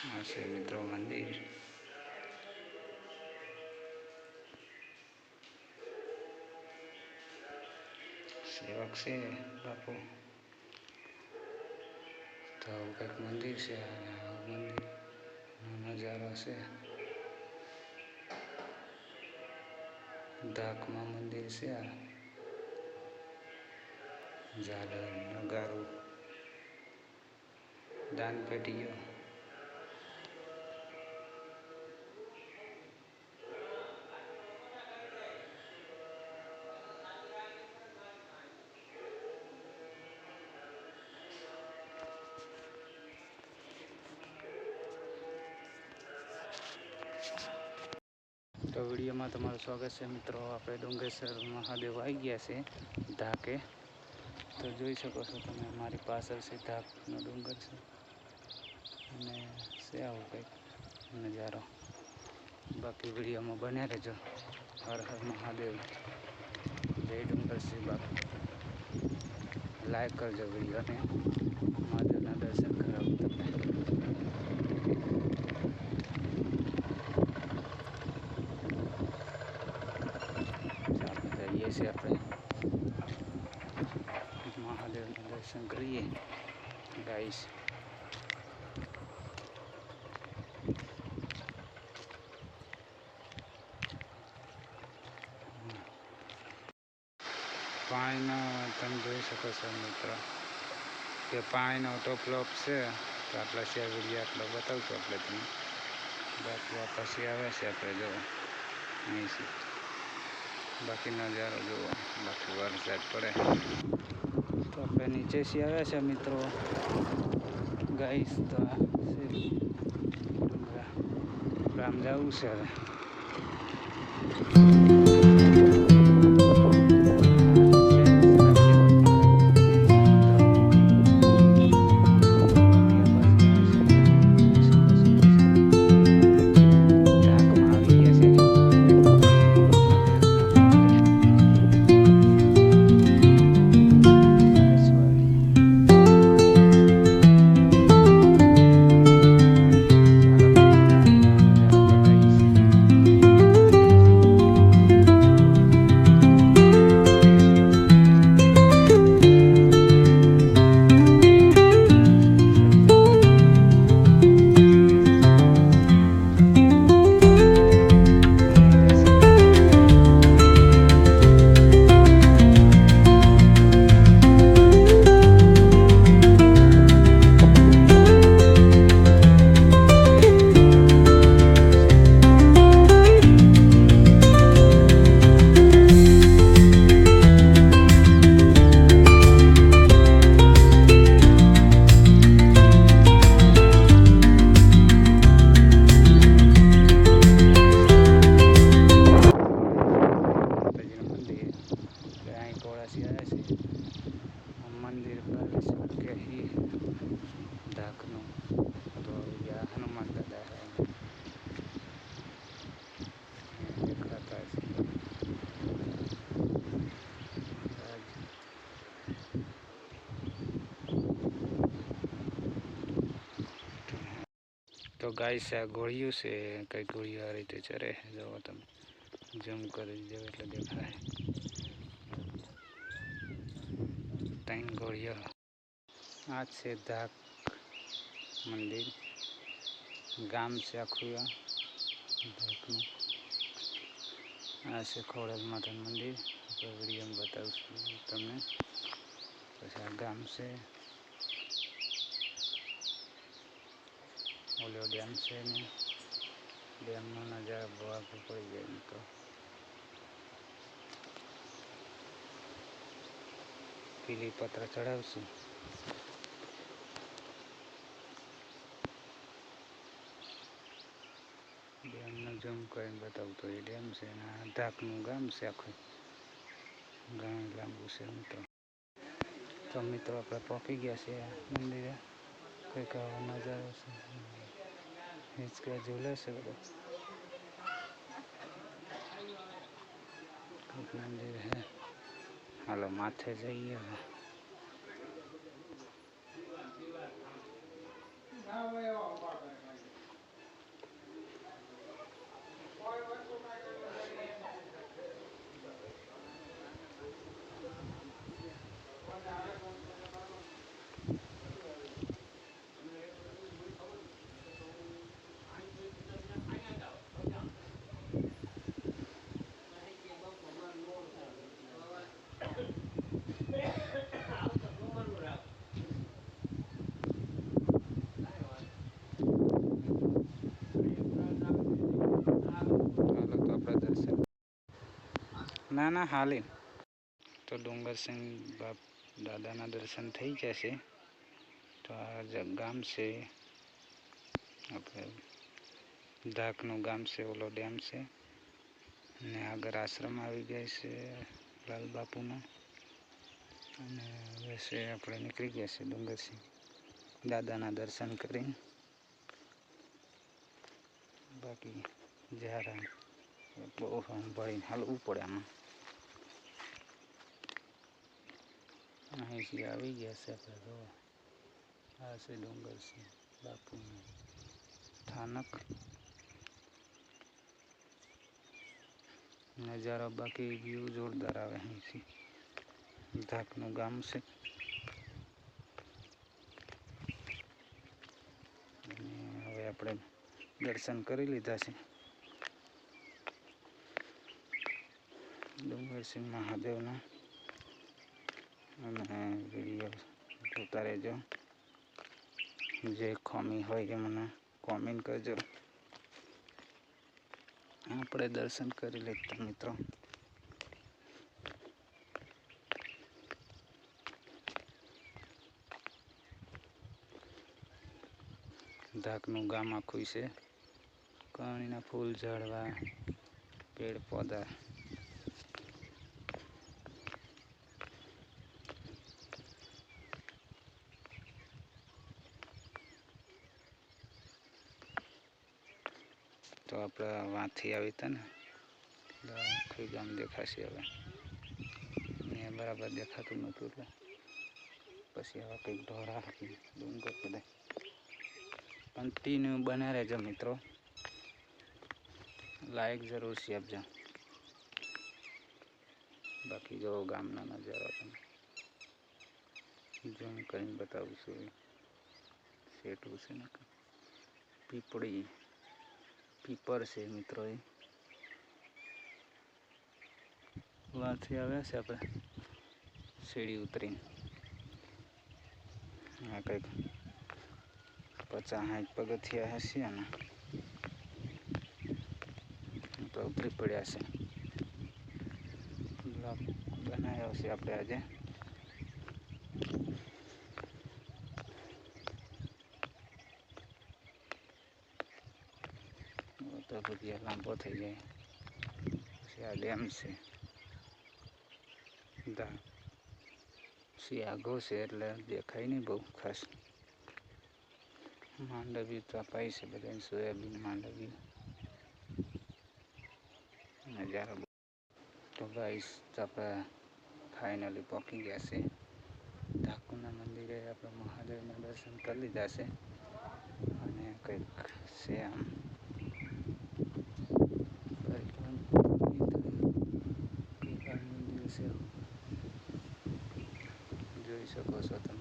આ છે મિત્રો, મંદિર. સેવક છે, બાપુ. તો આવું કંઈક મંદિર છે, અને આવું મંદિરનો નજારો છે. ધાકમાં મંદિર છે આ. ઝાલર નગારું દાન પેટીઓ તો વિડીયોમાં તમારું સ્વાગત છે મિત્રો. આપણે ડુંગેશ્વર મહાદેવ આવી ગયા છે ધાકે. તો જોઈ શકો છો તમે, મારી પાછળ છે ધાકનો ડુંગર છે. અને છે આવું કંઈક. નજારો બાકી વિડીયોમાં બન્યા રહેજો. હર હર મહાદેવ. જય ડુંગર શ્રી બાકી લાઈક કરજો વિડીયોને. મહાદેવના દર્શન કરાવું તમને ચાલો જઈએ છીએ આપણે મહાદેવના guys. પાણીનો તમે જોઈ શકો છો મિત્રો, કે પાણીનો ટોપલોપ છે, તો આટલા શેર વીડિયો આટલો બતાવશું આપણે તમને. બાકી આ પછી આવે છે આપણે જુઓ અહીંથી બાકી નજારો જુઓ બાકી વરસાદ પડે. તો આપણે નીચેથી આવ્યા છે મિત્રો. ગાઈસ તો આ રામ જવું છે હવે. તો ગાય છે આ ગોળીયું છે કઈ ગોળીઓ આ રીતે ચરે જોવો તમે ઝૂમ કરી જો એટલે દેખાય ત્રણ ગોળીઓ આ છે ધાક મંદિર ગામ છે આખું આ ધાકનું આ છે ખોડલ માતાનું મંદિર આપણે વિડીયોમાં બતાવીશું તમને પછી આ ગામ છે ઓલો ડેમ છે ને, ડેમનો નજારો ભવા પડી જાય એમ તો. પીલી પત્ર ચડાવશું. ડેમનો જમ કરીને બતાવું તો એ ડેમ છે અને આ ધાકનું ગામ છે આખું. ઘણું લાંબુ છે મિત્રો. તો મિત્રો આપણે પહોંચી ગયા છીએ મંદિરે. કંઈક નજારો છે. કંઈક મંદિર હે હાલો માથે જઈએ હવે ના ના, હાલે. તો ડુંગરસિંહ બાપ દાદાના દર્શન થઈ જશે. તો આ ગામ છે. આપણે ધાકનું ગામ છે, ઓલો ડેમ છે. ને આગળ આશ્રમ આવી ગયા છે લાલ બાપુનો. અને હવે છે આપણે નીકળી ગયા છે ડુંગરસિંહ દાદાના દર્શન કરીને. બાકી જ્યારે બહુ સંભાળીને હાલવું પડે આમાં. અહીંથી આવી ગયા છે આપણે તો આ છે ડુંગરસિંહ બાપુનું સ્થાનક નજારો બાકી વ્યૂ જોરદાર આવે અહીંથી. ધાકનું ગામ છે. હવે આપણે દર્શન કરી લીધા છે. ડુંગરસિંહ મહાદેવના અને વીડિયો જોતા રહેજો જે ખોમી હોય એ મને કોમેન્ટ કરજો આપણે દર્શન કરી લઈએ મિત્રો ધાકનું ગામ આખું છે કણીના ફૂલ ઝાડવા પેડ પૌધા તો આપણે વાંથી આવી હતા ને. એટલે આખું ગામ દેખાશે હવે. ને બરાબર દેખાતું નહોતું એટલે. પછી હવે કંઈક ઢોરા હતી ડુંગર બધા કન્ટિન્યુ બને રહેજો મિત્રો. લાઈક છે આપજો. બાકી જો ગામના નજારા તમે. ઝૂમ કરીને બતાવું છું. સેટું છે ને પીપળી. પીપર છે મિત્રો એ. વાથી આવ્યા છે આપણે. સીડી ઉતરીને. આ કંઈક પચાસ સાઠ પગથિયા હશે અને તો ઉતરી પડ્યા છે. બ્લોક બનાવ્યો છે આપણે આજે. તો બધી લાંબો થઈ જાય. પછી આ ડેમ છે. પછી શિયાગો છે એટલે દેખાય નહીં બહુ ખાસ. માંડવી તો અપાય છે બધા સોયાબીન, માંડવી. નજારો તો ગાઈસ આપણે ફાઇનલી પહોંચી ગયા છે. ઠાકુરના મંદિરે આપણે મહાદેવના દર્શન કરી લીધા છે. અને કંઈક છે આમ મંદિર છે જોઈ શકો છો તમે